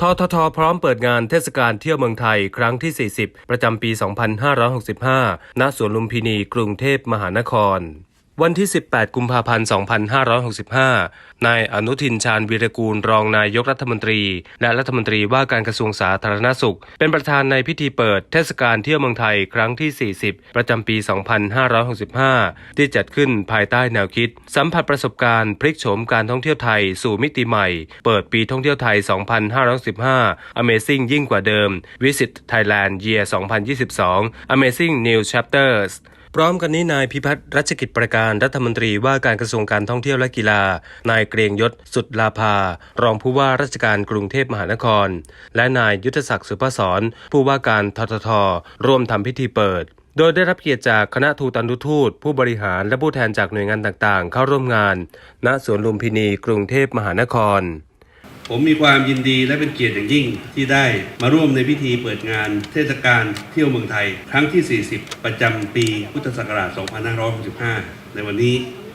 ทททพร้อมเปิดงานเทศกาลเที่ยวเมืองไทยครั้งที่ 40 ประจำปี 2565 ณ สวนลุมพินี กรุงเทพมหานคร วันที่ 18 กุมภาพันธ์ 2565 นายอนุทินชาญวีรกูลรองนายกรัฐมนตรี และรัฐมนตรีว่าการกระทรวงสาธารณสุข เป็นประธานในพิธีเปิดเทศกาลเที่ยวเมืองไทยครั้งที่ 40 ประจำปี 2565 ที่จัดขึ้นภายใต้แนวคิด สัมผัสประสบการณ์พลิกโฉมการท่องเที่ยวไทยสู่มิติใหม่ เปิดปีท่องเที่ยวไทย 2565 Amazing ยิ่งกว่าเดิม Visit Thailand Year 2022 Amazing New Chapters พร้อมกันนี้นายพิพัฒน์รัชกิจประการรัฐมนตรีว่าการกระทรวงการท่องเที่ยวและกีฬา นายเกรียงยศสุดลาภารองผู้ว่าราชการกรุงเทพมหานคร และนายยุทธศักดิ์สุภศรผู้ว่าการทททร่วมทำพิธีเปิดโดยได้รับเกียรติจากคณะทูตันดุทูต ผู้บริหารและผู้แทนจากหน่วยงานต่างๆ เข้าร่วมงาน ณสวนลุมพินีกรุงเทพมหานคร ผมมีความยินดีและเป็นเกียรติอย่างยิ่งที่ได้มาร่วมในพิธีเปิดงานเทศกาลเที่ยวเมืองไทย ครั้งที่ 40 ประจำปีพุทธศักราช 2565 ในวันนี้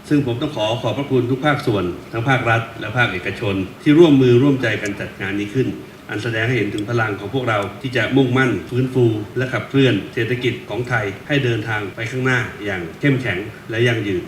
ซึ่งผมต้องขอขอบพระคุณทุกภาคส่วน ทั้งภาครัฐ และภาคเอกชน ที่ร่วมมือร่วมใจกันจัดงานนี้ขึ้น อันแสดงให้เห็นถึงพลังของพวกเราที่จะมุ่งมั่น ฟื้นฟู และขับเคลื่อนเศรษฐกิจของไทยให้เดินทางไปข้างหน้าอย่างเข้มแข็งและยั่งยืน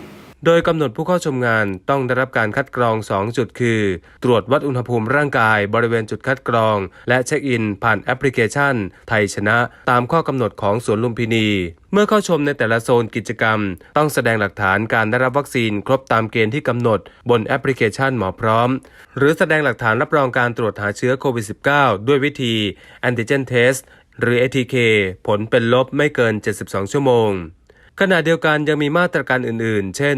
โดยกำหนดผู้เข้าชมงานต้องได้รับการคัดกรอง 2 จุดคือ ตรวจวัดอุณหภูมิร่างกายบริเวณจุดคัดกรอง และเช็คอินผ่านแอปพลิเคชัน ไทยชนะ ตามข้อกำหนดของสวนลุมพินี เมื่อเข้าชมในแต่ละโซนกิจกรรม ต้องแสดงหลักฐานการได้รับวัคซีนครบตามเกณฑ์ที่กำหนด บนแอปพลิเคชันหมอพร้อม หรือแสดงหลักฐานรับรองการตรวจหาเชื้อโควิด -19 ด้วยวิธี antigen test หรือ ATK ผลเป็นลบไม่เกิน 72 ชั่วโมง ขณะเดียวกันยังมีมาตรการอื่นๆ เช่น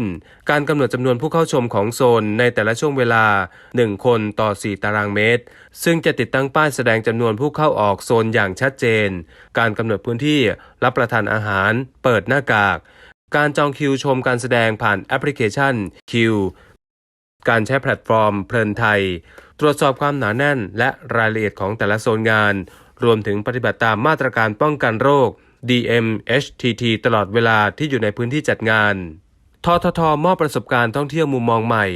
การกำหนดจำนวนผู้เข้าชมของโซนในแต่ละช่วงเวลา 1 คนต่อ 4 ตารางเมตร ซึ่งจะติดตั้งป้ายแสดงจำนวนผู้เข้าออกโซนอย่างชัดเจน การกำหนดพื้นที่รับประทานอาหาร เปิดหน้ากาก การจองคิวชมการแสดงผ่านแอปพลิเคชันคิวการใช้แพลตฟอร์มเพลินไทย ตรวจสอบความหนาแน่นและรายละเอียดของแต่ละโซนงาน รวมถึงปฏิบัติตามมาตรการป้องกันโรค DMHTT ตลอดเวลาที่อยู่ในพื้นที่จัดงานทททมอบประสบการณ์ท่องเที่ยวมุมมองใหม่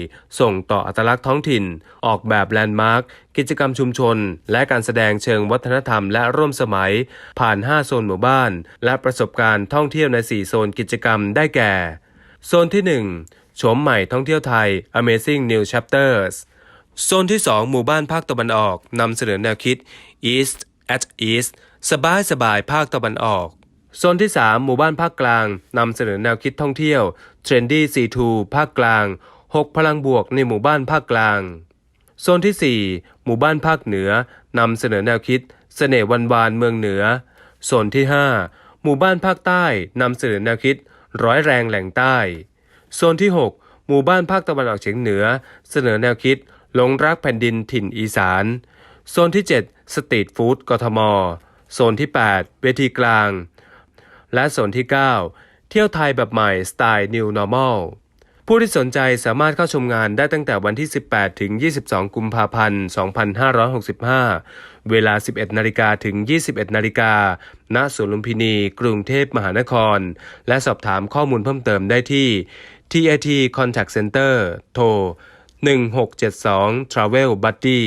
ส่งต่ออัตลักษณ์ท้องถิ่น ออกแบบแลนด์มาร์คกิจกรรมชุมชน และการแสดงเชิงวัฒนธรรมและร่วมสมัย ผ่าน 5 โซนหมู่บ้าน และประสบการณ์ท่องเที่ยวใน 4 โซนกิจกรรมได้แก่ โซนที่1โฉมใหม่ท่องเที่ยวไทย Amazing New Chapters โซนที่ 2 หมู่บ้านภาคตะวันออกนำเสนอแนวคิด East at East สบายสบายภาคตะวันออก โซนที่ 3 หมู่บ้านภาคกลางนำเสนอแนวคิดท่องเที่ยว Trendy C2 ภาคกลาง 6 พลังบวกในหมู่บ้านภาคกลาง โซนที่ 4 หมู่บ้านภาคเหนือนำเสนอแนวคิดเสน่ห์วันวานเมืองเหนือ โซนที่ 5 หมู่บ้านภาคใต้นำเสนอแนวคิด ร้อยแรงแหล่งใต้ โซนที่ 6 หมู่บ้านภาคตะวันออกเฉียงเหนือ เสนอแนวคิดหลงรักแผ่นดินถิ่นอีสาน โซนที่ 7 สตรีทฟู้ดกทม โซนที่ 8 เวทีกลาง และโซนที่ 9 เที่ยวไทยแบบใหม่สไตล์ New Normal ผู้ที่สนใจสามารถเข้าชมงานได้ตั้งแต่วันที่ 18 ถึง 22 กุมภาพันธ์ 2565 เวลา 11 นาฬิกาถึง 21 นาฬิกา ณ สวนลุมพินี กรุงเทพมหานคร และสอบถามข้อมูลเพิ่มเติมได้ที่ TAT Contact Center โทร 1672 Travel Buddy